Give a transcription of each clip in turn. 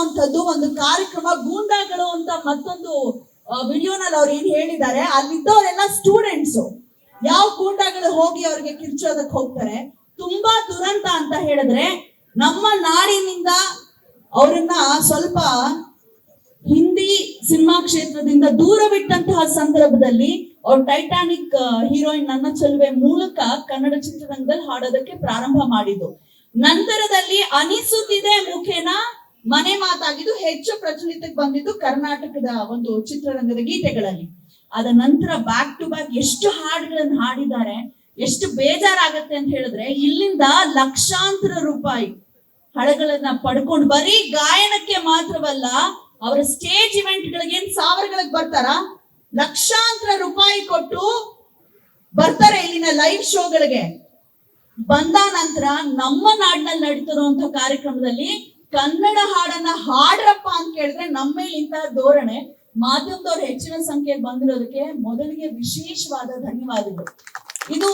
ಹೇಳುವಂತದ್ದು ಒಂದು ಕಾರ್ಯಕ್ರಮ, ಗೂಂಡಾಗಳು ಅಂತ ಮತ್ತೊಂದು ವಿಡಿಯೋನಲ್ಲಿ ಅವ್ರು ಏನ್ ಹೇಳಿದ್ದಾರೆ, ಅಲ್ಲಿದ್ದವರೆಲ್ಲ ಸ್ಟೂಡೆಂಟ್ಸ್ ಯಾವ ಗೂಂಡಾಗಳು ಹೋಗಿ ಅವ್ರಿಗೆ ಕಿರ್ಚೋದಕ್ಕೆ ಹೋಗ್ತಾರೆ? ತುಂಬಾ ದುರಂತ ಅಂತ ಹೇಳಿದ್ರೆ ನಮ್ಮ ನಾಡಿನಿಂದ ಅವರನ್ನ ಸ್ವಲ್ಪ ಹಿಂದಿ ಸಿನಿಮಾ ಕ್ಷೇತ್ರದಿಂದ ದೂರವಿಟ್ಟಂತಹ ಸಂದರ್ಭದಲ್ಲಿ ಅವ್ರ ಟೈಟಾನಿಕ್ ಹೀರೋಯಿನ್ ನನ್ನ ಚೆಲುವೆ ಮೂಲಕ ಕನ್ನಡ ಚಿತ್ರರಂಗದಲ್ಲಿ ಹಾಡೋದಕ್ಕೆ ಪ್ರಾರಂಭ ಮಾಡಿದ್ದು. ನಂತರದಲ್ಲಿ ಅನಿಸುತ್ತಿದೆ ಮುಖೇನ ಮನೆ ಮಾತಾಗಿದ್ದು ಹೆಚ್ಚು ಪ್ರಚಲಿತಕ್ಕೆ ಬಂದಿದ್ದು ಕರ್ನಾಟಕದ ಒಂದು ಚಿತ್ರರಂಗದ ಗೀತೆಗಳಲ್ಲಿ. ಅದ ನಂತರ ಬ್ಯಾಕ್ ಟು ಬ್ಯಾಕ್ ಎಷ್ಟು ಹಾಡುಗಳನ್ನು ಹಾಡಿದ್ದಾರೆ, ಎಷ್ಟು ಬೇಜಾರಾಗತ್ತೆ ಅಂತ ಹೇಳಿದ್ರೆ, ಇಲ್ಲಿಂದ ಲಕ್ಷಾಂತರ ರೂಪಾಯಿ ಹಳಗಳನ್ನ ಪಡ್ಕೊಂಡು ಬರೀ ಗಾಯನಕ್ಕೆ ಮಾತ್ರವಲ್ಲ, ಅವರ ಸ್ಟೇಜ್ ಇವೆಂಟ್ ಗಳಿಗೆ ಏನ್ ಸಾವಿರಗಳಿಗೆ ಬರ್ತಾರ? ಲಕ್ಷಾಂತರ ರೂಪಾಯಿ ಕೊಟ್ಟು ಬರ್ತಾರೆ ಇಲ್ಲಿನ ಲೈವ್ ಶೋಗಳಿಗೆ ಬಂದ ನಂತರ ನಮ್ಮ ನಾಡಿನಲ್ಲಿ ನಡೀತಿರುವಂತಹ ಕಾರ್ಯಕ್ರಮದಲ್ಲಿ ಕನ್ನಡ ಹಾಡನ್ನ ಹಾಡ್ರಪ್ಪ ಅಂತ ಕೇಳಿದ್ರೆ ನಮ್ಮ ಮೇಲೆ ಇಂತಹ ಧೋರಣೆ ಮಾಧ್ಯಮದವ್ರು ಹೆಚ್ಚಿನ ಸಂಖ್ಯೆಯಲ್ಲಿ ಬಂದಿರೋದಕ್ಕೆ ಮೊದಲಿಗೆ ವಿಶೇಷವಾದ ಧನ್ಯವಾದಗಳು. ಇದು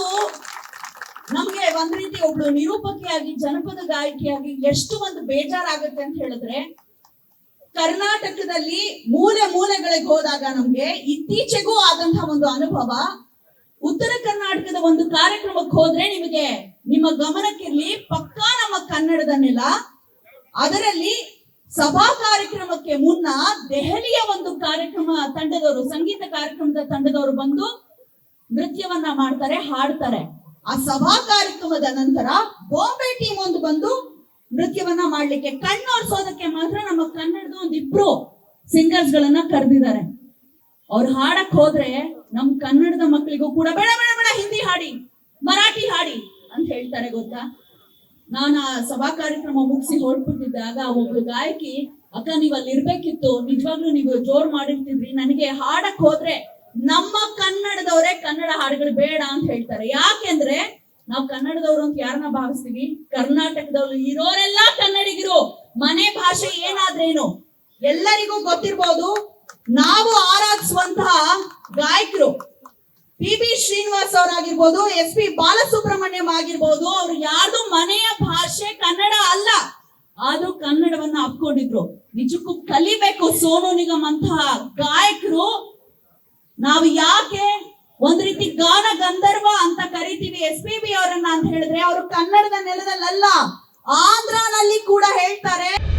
ನಮ್ಗೆ ಒಂದ್ ರೀತಿ ಒಬ್ಳು ನಿರೂಪಕಿಯಾಗಿ, ಜನಪದ ಗಾಯಕಿಯಾಗಿ ಎಷ್ಟು ಒಂದು ಬೇಜಾರಾಗತ್ತೆ ಅಂತ ಹೇಳಿದ್ರೆ ಕರ್ನಾಟಕದಲ್ಲಿ ಮೂಲೆ ಮೂಲೆಗಳಿಗೆ ಹೋದಾಗ ನಮ್ಗೆ ಇತ್ತೀಚೆಗೂ ಆದಂತಹ ಒಂದು ಅನುಭವ, ಉತ್ತರ ಕರ್ನಾಟಕದ ಒಂದು ಕಾರ್ಯಕ್ರಮಕ್ಕೆ ಹೋದ್ರೆ ನಿಮಗೆ ನಿಮ್ಮ ಗಮನಕ್ಕಿರ್ಲಿ ಪಕ್ಕಾ ನಮ್ಮ ಕನ್ನಡದ ನೆಲ ಅದರಲ್ಲಿ ಸಭಾ ಕಾರ್ಯಕ್ರಮಕ್ಕೆ ಮುನ್ನ ದೆಹಲಿಯ ಒಂದು ಕಾರ್ಯಕ್ರಮ ತಂಡದವರು, ಸಂಗೀತ ಕಾರ್ಯಕ್ರಮದ ತಂಡದವರು ಬಂದು ನೃತ್ಯವನ್ನ ಮಾಡ್ತಾರೆ, ಹಾಡ್ತಾರೆ. ಆ ಸಭಾ ಕಾರ್ಯಕ್ರಮದ ನಂತರ ಬಾಂಬೆ ಟೀಮ್ ಒಂದು ಬಂದು ನೃತ್ಯವನ್ನ ಮಾಡ್ಲಿಕ್ಕೆ ಕಣ್ಣೋರ್ಸೋದಕ್ಕೆ ಮಾತ್ರ ನಮ್ಮ ಕನ್ನಡದ ಒಂದು ಇಬ್ರು ಸಿಂಗರ್ಸ್ ಗಳನ್ನ ಕರೆದಿದ್ದಾರೆ. ಅವ್ರು ಹಾಡಕ್ ಹೋದ್ರೆ ನಮ್ ಕನ್ನಡದ ಮಕ್ಕಳಿಗೂ ಕೂಡ, ಬೇಡ ಬೇಡ ಬೇಡ, ಹಿಂದಿ ಹಾಡಿ, ಮರಾಠಿ ಹಾಡಿ ಅಂತ ಹೇಳ್ತಾರೆ, ಗೊತ್ತಾ? ನಾನು ಆ ಸಭಾ ಕಾರ್ಯಕ್ರಮ ಮುಗಿಸಿ ಹೊರಟ್ಬಿಟ್ಟಿದ್ದಾಗ ಒಬ್ಳು ಗಾಯಕಿ, ಅಕ್ಕ, ನೀವ್ ಅಲ್ಲಿ ಇರ್ಬೇಕಿತ್ತು ನಿಜವಾಗ್ಲೂ ನೀವು ಜೋರ್ ಮಾಡಿರ್ತಿದ್ರಿ. ನನಗೆ ಹಾಡಕ್ ಹೋದ್ರೆ ನಮ್ಮ ಕನ್ನಡದವರೇ ಕನ್ನಡ ಹಾಡುಗಳು ಬೇಡ ಅಂತ ಹೇಳ್ತಾರೆ. ಯಾಕೆಂದ್ರೆ ನಾವು ಕನ್ನಡದವ್ರು ಅಂತ ಯಾರನ್ನ ಭಾವಿಸ್ತೀವಿ? ಕರ್ನಾಟಕದವ್ರು ಇರೋರೆಲ್ಲ ಕನ್ನಡಿಗರು. ಮನೆ ಭಾಷೆ ಏನಾದ್ರೇನು? ಎಲ್ಲರಿಗೂ ಗೊತ್ತಿರ್ಬೋದು. ನಾವು ಆರಾಧಿಸುವಂತಹ ಗಾಯಕರು. ಪಿ ಬಿ ಶ್ರೀನಿವಾಸ್ ಅವರಾಗಿರ್ಬೋದು, ಎಸ್ ಪಿ ಬಾಲಸುಬ್ರಹ್ಮಣ್ಯಂ ಆಗಿರ್ಬೋದು, ಅವ್ರು ಯಾರ್ದು ಮನೆಯ ಭಾಷೆ ಕನ್ನಡ ಅಲ್ಲ. ಆದ್ರೂ ಕನ್ನಡವನ್ನ ಅಪ್ಕೊಂಡಿದ್ರು. ನಿಜಕ್ಕೂ ಕಲಿಬೇಕು ಸೋನು ನಿಗಮ್ ಅಂತಹ ಗಾಯಕರು. ನಾವು ಯಾಕೆ ಒಂದ್ ರೀತಿ ಗಾನ ಗಂಧರ್ವ ಅಂತ ಕರಿತೀವಿ ಎಸ್ ಪಿ ಬಿ ಅವರನ್ನ ಅಂತ ಹೇಳಿದ್ರೆ, ಅವರು ಕನ್ನಡದ ನೆಲದಲ್ಲಲ್ಲ, ಆಂಧ್ರನಲ್ಲಿ ಕೂಡ ಹೇಳ್ತಾರೆ.